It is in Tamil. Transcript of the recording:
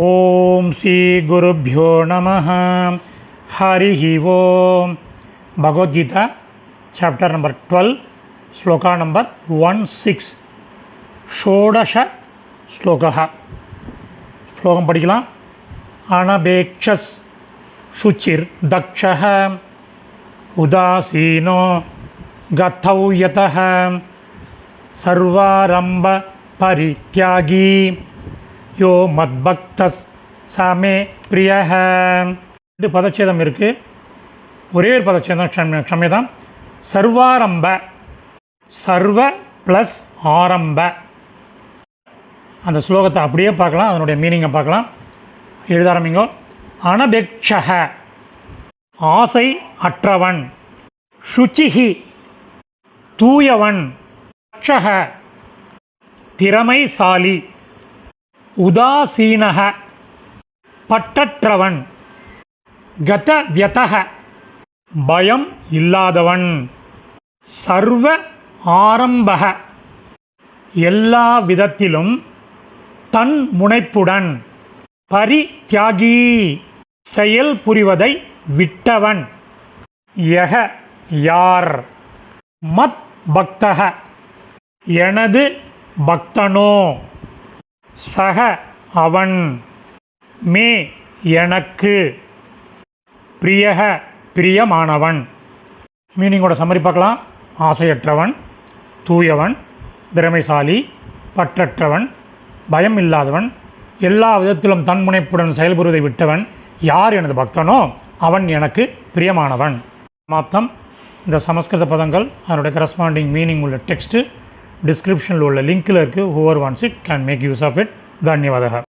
ओम श्री गुरुभ्यो नम। हरिः ओम। भगवद्गीता चैप्टर नंबर ट्वेल्व श्लोका नंबर वन सिक्स षोडश श्लोक। श्लोक पढ़ा अनपेक्ष शुचि दक्ष, उदासीनो गतौ यतः யோ மத்பக்தஸ் சமே பிரியஹ. ரெண்டு பதச்சேதம் இருக்குது ஒரே ஒரு பதச்சேதம் க்ஷம க்ஷமேதான் சர்வாரம்ப. சர்வ ப்ளஸ் ஆரம்ப. அந்த ஸ்லோகத்தை அப்படியே பார்க்கலாம். அதனுடைய மீனிங்கை பார்க்கலாம். எழுத ஆரம்பிங்கோ. அனபெக்ஷக ஆசை அற்றவன். சுச்சிஹி. தூயவன். திறமைசாலி. உதாசீனக பட்டற்றவன் கத வியதக பயம் இல்லாதவன் சர்வ ஆரம்பக எல்லா விதத்திலும் தன் முனைப்புடன் பரித்தியாகி செயல் புரிவதை விட்டவன். யக யார்? மத் பக்தக. எனது பக்தனோ. சக அவன். மே எனக்கு. பிரியக பிரியமானவன். மீனிங்கோட சம்மரி பார்க்கலாம். ஆசையற்றவன் தூயவன் திறமைசாலி பற்றற்றவன் பயம் இல்லாதவன் எல்லா விதத்திலும் தன்முனைப்புடன் செயல்புரிவதை விட்டவன் யார் எனது பக்தனோ அவன் எனக்கு பிரியமானவன். மாத்தம் இந்த சமஸ்கிருத பதங்கள் அதனுடைய கரஸ்பாண்டிங் மீனிங் உள்ள டெக்ஸ்ட்டு டிஸ்கிரிப்ஷனில் உள்ள லிங்க்கில் இருக்குது whoever wants it can make use of it தன்யவாதகா